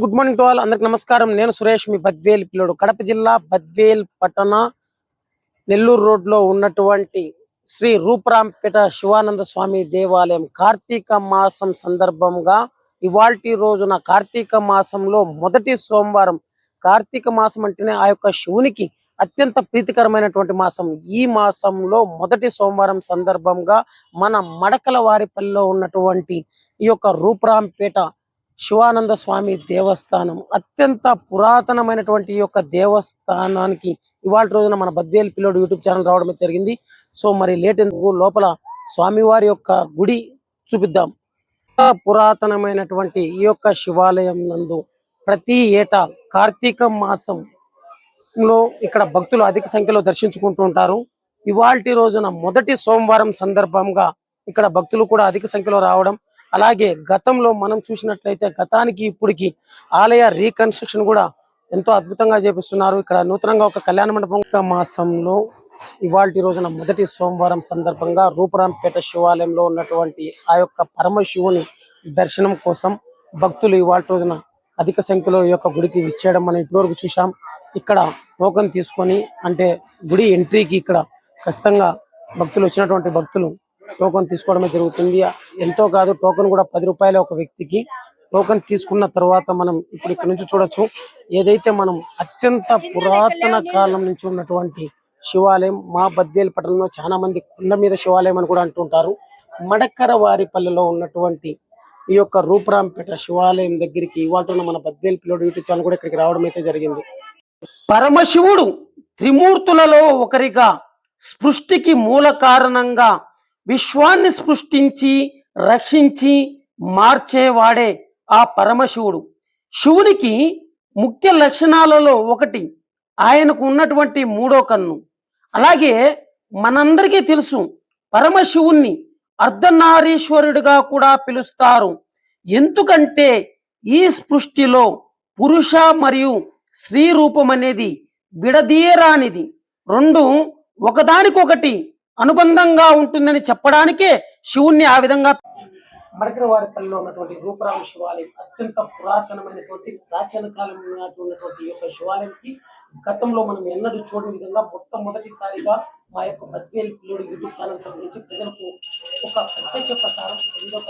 Good morning to all అందరికి నమస్కారం. నేను సురేష్ మీ బద్వేల్ పిల్లడు. కడప జిల్లా బద్వేల్ పట్టణ నెల్లూరు రోడ్లో ఉన్నటువంటి శ్రీ రూపరాంపేట శివానంద స్వామి దేవాలయం కార్తీక మాసం సందర్భంగా ఇవాల్టి రోజున కార్తీక మాసంలో మొదటి సోమవారం కార్తీక మాసం అంటేనే ఆ యొక్క శివునికి అత్యంత ప్రీతికరమైనటువంటి మాసం. ఈ మాసంలో మొదటి సోమవారం సందర్భంగా మన మడకల వారిపల్లిలో ఉన్నటువంటి ఈ యొక్క రూపరాంపేట శివానంద స్వామి దేవస్థానం అత్యంత పురాతనమైనటువంటి ఈ యొక్క దేవస్థానానికి ఇవాళ రోజున మన బద్వేల్ పిల్లోడు యూట్యూబ్ ఛానల్ రావడం జరిగింది. సో మరి లేట్ ఎందుకు లోపల స్వామివారి యొక్క గుడి చూపిద్దాం. పురాతనమైనటువంటి ఈ యొక్క శివాలయం నందు ప్రతి ఏటా కార్తీక మాసం లో ఇక్కడ భక్తులు అధిక సంఖ్యలో దర్శించుకుంటూ ఉంటారు. ఇవాల్టి రోజున మొదటి సోమవారం సందర్భంగా ఇక్కడ భక్తులు కూడా అధిక సంఖ్యలో రావడం అలాగే గతంలో మనం చూసినట్లయితే గతానికి ఇప్పటికి ఆలయ రీకన్స్ట్రక్షన్ కూడా ఎంతో అద్భుతంగా చేపిస్తున్నారు. ఇక్కడ నూతనంగా ఒక కళ్యాణ మండపం మాసంలో ఇవాల్టి రోజున మొదటి సోమవారం సందర్భంగా రూపరాంపేట శివాలయంలో ఉన్నటువంటి ఆ యొక్క పరమశివుని దర్శనం కోసం భక్తులు ఇవాళ రోజున అధిక సంఖ్యలో ఈ యొక్క గుడికి విచ్చేయడం మనం ఇప్పటివరకు చూసాం ఇక్కడ టోకన్ తీసుకొని అంటే గుడి ఎంట్రీకి ఇక్కడ ఖచ్చితంగా భక్తులు వచ్చినటువంటి భక్తులు టోకన్ తీసుకోవడమే జరుగుతుంది. ఎంతో కాదు టోకన్ కూడా పది రూపాయల ఒక వ్యక్తికి. టోకన్ తీసుకున్న తర్వాత మనం ఇప్పుడు ఇక్కడ నుంచి చూడొచ్చు. ఏదైతే మనం అత్యంత పురాతన కాలం నుంచి ఉన్నటువంటి శివాలయం మా బద్దేలు పట్టణంలో చాలా మంది కొండ మీద శివాలయం అని కూడా అంటుంటారు. మడకర వారి పల్లెలో ఉన్నటువంటి ఈ యొక్క రూపరాంపేట శివాలయం దగ్గరికి ఇవాళ మన బద్వేలు పిల్లడు యూట్యూబ్ ఛానల్ కూడా ఇక్కడికి రావడం అయితే జరిగింది. పరమశివుడు త్రిమూర్తులలో ఒకరిగా సృష్టికి మూల కారణంగా విశ్వాన్ని సృష్టించి రక్షించి మార్చేవాడే ఆ పరమశివుడు. శివునికి ముఖ్య లక్షణాలలో ఒకటి ఆయనకు ఉన్నటువంటి మూడో కన్ను. అలాగే మనందరికీ తెలుసు పరమశివుణ్ణి అర్ధనారీశ్వరుడిగా కూడా పిలుస్తారు. ఎందుకంటే ఈ సృష్టిలో పురుష మరియు స్త్రీ రూపం అనేది విడదీయరానిది. రెండు ఒకదానికొకటి అనుబంధంగా ఉంటుందని చెప్పడానికే శివుణ్ణి ఆ విధంగా మడకరవారిపల్లిలో ఉన్నటువంటి రూపరామ శివాలయం అత్యంత పురాతనమైనటువంటి ప్రాచీన కాలం ఉన్నటువంటి ఈ యొక్క శివాలయంకి గతంలో మనం ఎన్నడూ చూడని విధంగా మొట్టమొదటిసారిగా మా యొక్క బద్వేల్ పిల్లోడి యూట్యూబ్ ఛానల్ గురించి ప్రజలకు ఒక ప్రత్యక్ష ప్రసారం ఇందులో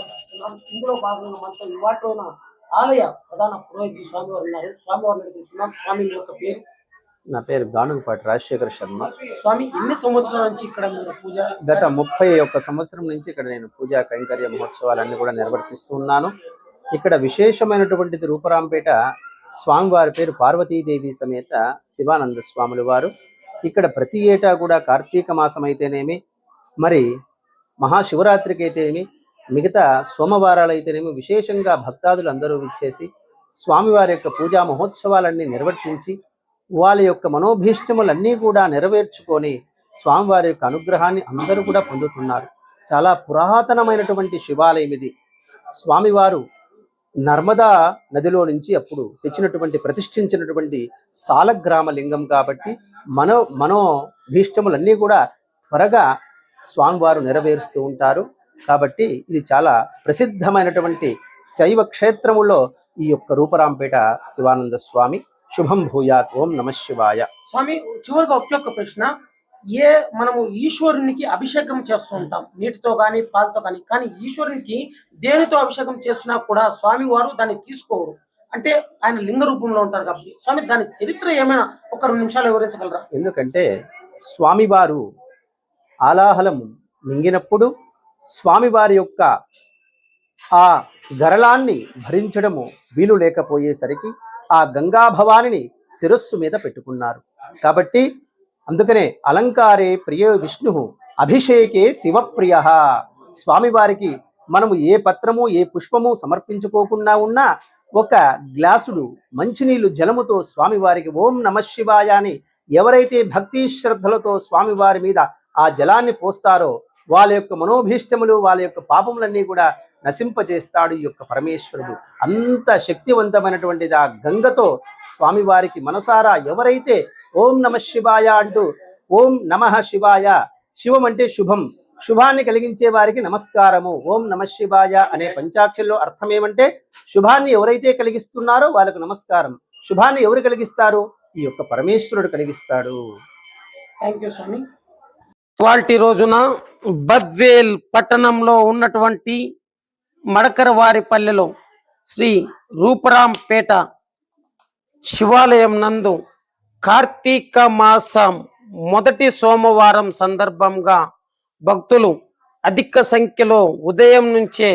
ఇందులో భాగంగా మనతో ఇవాటిలోన ఆలయ ప్రధాన పురోహితుడు స్వామివారు ఉన్నారు. స్వామివారిని అడిగి స్వామి యొక్క పేరు? నా పేరు గానుగుపాటి రాజశేఖర శర్మ. స్వామి ఎన్ని సంవత్సరాల నుంచి ఇక్కడ మీరు పూజ? గత ముప్పై ఒక్క సంవత్సరం నుంచి ఇక్కడ నేను పూజా కైంకర్య మహోత్సవాలన్నీ కూడా నిర్వర్తిస్తూ ఉన్నాను. ఇక్కడ విశేషమైనటువంటిది రూపరాంపేట స్వామివారి పేరు పార్వతీదేవి సమేత శివానంద స్వాములు వారు. ఇక్కడ ప్రతి ఏటా కూడా కార్తీక మాసం అయితేనేమి మరి మహాశివరాత్రికి అయితేనేమి మిగతా సోమవారాలు అయితేనేమి విశేషంగా భక్తాదులు అందరూ విచ్చేసి స్వామివారి యొక్క పూజా మహోత్సవాలన్నీ నిర్వర్తించి వాళ్ళ యొక్క మనోభీష్టములన్నీ కూడా నెరవేర్చుకొని స్వామివారి యొక్క అనుగ్రహాన్ని అందరూ కూడా పొందుతున్నారు. చాలా పురాతనమైనటువంటి శివాలయం ఇది. స్వామివారు నర్మదా నదిలో నుంచి అప్పుడు తెచ్చినటువంటి ప్రతిష్ఠించినటువంటి సాలగ్రామ లింగం కాబట్టి మనో మనోభీష్టములన్నీ కూడా త్వరగా స్వామివారు నెరవేరుస్తూ ఉంటారు. కాబట్టి ఇది చాలా ప్రసిద్ధమైనటువంటి శైవ క్షేత్రములో ఈ యొక్క రూపరాంపేట శివానంద స్వామి. శుభం భూయాత్ ఓం నమ శివాయ. స్వామి చివరిగా ఒకే ఒక్క ప్రశ్న. ఏ మనము ఈశ్వరునికి అభిషేకం చేస్తూ ఉంటాం? నీటితో కానీ పాలతో కానీ కానీ ఈశ్వరునికి దేనితో అభిషేకం చేసినా కూడా స్వామి వారు దాన్ని తీసుకోరు. అంటే ఆయన లింగ రూపంలో ఉంటారు కాబట్టి. స్వామి దాని చరిత్ర ఏమైనా ఒక రెండు నిమిషాలు వివరించగలరా? ఎందుకంటే స్వామివారు ఆలాహలం మింగినప్పుడు స్వామివారి యొక్క ఆ గరళాన్ని భరించడము వీలు లేకపోయేసరికి ఆ గంగా భవానిని శిరస్సు మీద పెట్టుకున్నారు. కాబట్టి అందుకనే అలంకారే ప్రియ విష్ణు అభిషేకే శివప్రియ. స్వామివారికి మనము ఏ పత్రము ఏ పుష్పము సమర్పించుకోకుండా ఉన్నా ఒక గ్లాసుడు మంచినీళ్ళు జలముతో స్వామివారికి ఓం నమ శివాయ అని ఎవరైతే భక్తి శ్రద్ధలతో స్వామివారి మీద ఆ జలాన్ని పోస్తారో వాళ్ళ యొక్క మనోభీష్టములు వాళ్ళ యొక్క పాపములన్నీ కూడా నశింపజేస్తాడు ఈ యొక్క పరమేశ్వరుడు. అంత శక్తివంతమైనటువంటిది ఆ గంగతో స్వామివారికి మనసారా ఎవరైతే ఓం నమ శివాయ అంటూ ఓం నమ శివాయ శివం అంటే శుభం శుభాన్ని కలిగించే వారికి నమస్కారము ఓం నమ శివాయ అనే పంచాక్షరిలో అర్థం ఏమంటే శుభాన్ని ఎవరైతే కలిగిస్తున్నారో వాళ్ళకు నమస్కారం. శుభాన్ని ఎవరు కలిగిస్తారు? ఈ యొక్క పరమేశ్వరుడు కలిగిస్తాడు. థ్యాంక్ యూ స్వామి రోజున బద్వేల్ పట్టణంలో ఉన్నటువంటి మడకరవారిపల్లెలో శ్రీ రూపరాంపేట శివాలయం నందు కార్తీక మాసం మొదటి సోమవారం సందర్భంగా భక్తులు అధిక సంఖ్యలో ఉదయం నుంచే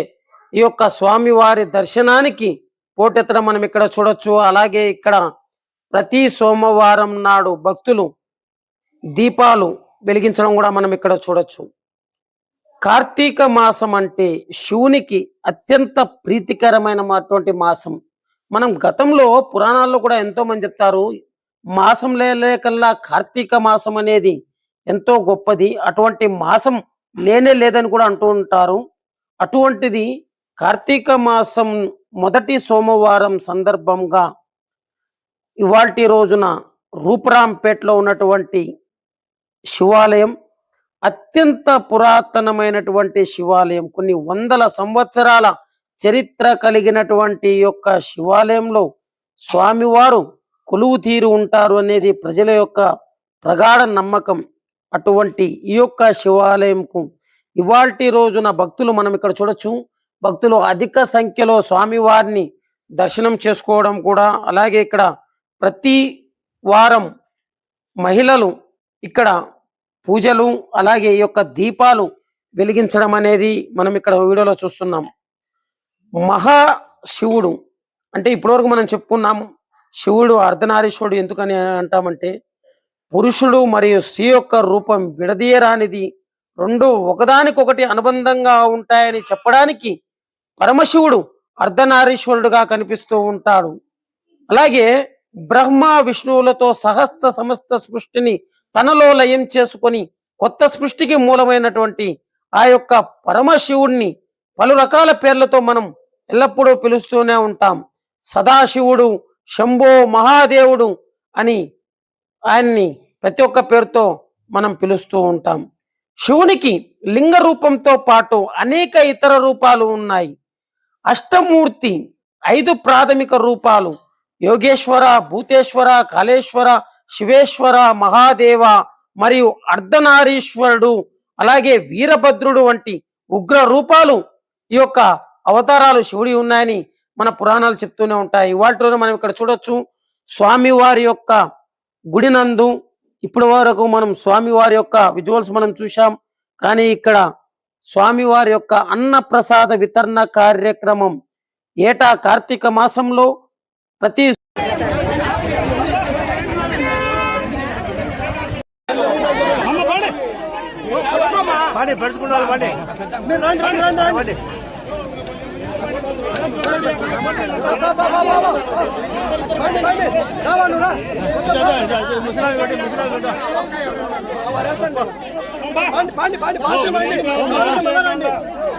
ఈ యొక్క స్వామివారి దర్శనానికి పోటెత్తడం మనం ఇక్కడ చూడొచ్చు. అలాగే ఇక్కడ ప్రతి సోమవారం నాడు భక్తులు దీపాలు వెలిగించడం కూడా మనం ఇక్కడ చూడొచ్చు. కార్తీక మాసం అంటే శివునికి అత్యంత ప్రీతికరమైన అటువంటి మాసం. మనం గతంలో పురాణాల్లో కూడా ఎంతో మంది చెప్తారు మాసం లేకల్లా కార్తీక మాసం అనేది ఎంతో గొప్పది. అటువంటి మాసం లేనే లేదని కూడా అంటూ ఉంటారు. అటువంటిది కార్తీక మాసం మొదటి సోమవారం సందర్భంగా ఇవాల్టి రోజున రూపరాంపేటలో ఉన్నటువంటి శివాలయం అత్యంత పురాతనమైనటువంటి శివాలయం. కొన్ని వందల సంవత్సరాల చరిత్ర కలిగినటువంటి ఈ యొక్క శివాలయంలో స్వామివారు కొలువు తీరు ఉంటారు అనేది ప్రజల యొక్క ప్రగాఢ నమ్మకం. అటువంటి ఈ యొక్క శివాలయంకు ఇవాల్టి రోజున భక్తులు మనం ఇక్కడ చూడొచ్చు. భక్తులు అధిక సంఖ్యలో స్వామివారిని దర్శనం చేసుకోవడం కూడా అలాగే ఇక్కడ ప్రతి వారం మహిళలు ఇక్కడ పూజలు అలాగే ఈ యొక్క దీపాలు వెలిగించడం అనేది మనం ఇక్కడ వీడియోలో చూస్తున్నాం. మహా శివుడు అంటే ఇప్పటివరకు మనం చెప్పుకున్నాం శివుడు అర్ధనారీశ్వరుడు ఎందుకని అంటామంటే పురుషుడు మరియు స్త్రీ యొక్క రూపం విడదీయరానిది రెండు ఒకదానికొకటి అనుబంధంగా ఉంటాయని చెప్పడానికి పరమశివుడు అర్ధనారీశ్వరుడుగా కనిపిస్తూ ఉంటాడు. అలాగే బ్రహ్మ విష్ణువులతో సహస్త సమస్త సృష్టిని తనలో లయం చేసుకొని కొత్త సృష్టికి మూలమైనటువంటి ఆ యొక్క పరమశివుణ్ణి పలు రకాల పేర్లతో మనం ఎల్లప్పుడూ పిలుస్తూనే ఉంటాం. సదాశివుడు శంభో మహాదేవుడు అని ఆయన్ని ప్రతి ఒక్క పేరుతో మనం పిలుస్తూ ఉంటాం. శివునికి లింగ రూపంతో పాటు అనేక ఇతర రూపాలు ఉన్నాయి. అష్టమూర్తి ఐదు ప్రాథమిక రూపాలు యోగేశ్వర భూతేశ్వర కాళేశ్వర శివేశ్వర మహాదేవ మరియు అర్ధనారీశ్వరుడు అలాగే వీరభద్రుడు వంటి ఉగ్ర రూపాలు ఈ యొక్క అవతారాలు శివుడి ఉన్నాయని మన పురాణాలు చెప్తూనే ఉంటాయి. వాటిలో మనం ఇక్కడ చూడొచ్చు స్వామివారి యొక్క గుడినందు ఇప్పటి వరకు మనం స్వామివారి యొక్క విజువల్స్ మనం చూశాం. కానీ ఇక్కడ స్వామివారి యొక్క అన్నప్రసాద వితరణ కార్యక్రమం ఏటా కార్తీక మాసంలో ప్రతి పాడి పడుచుకుంటారు పాడి పాడి ముసలాడు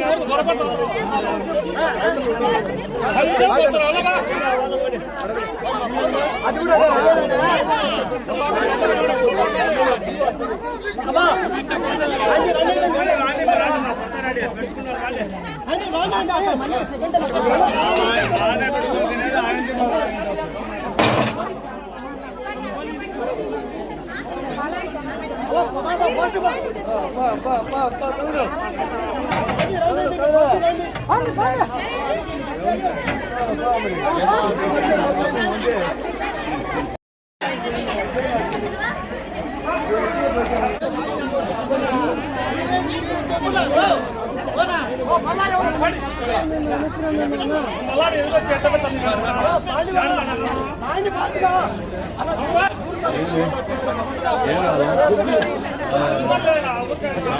అది కూడా ఫస్ట్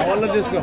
వాళ్ళ తీసుకో.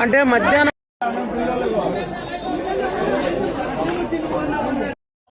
అంటే మధ్యాహ్నం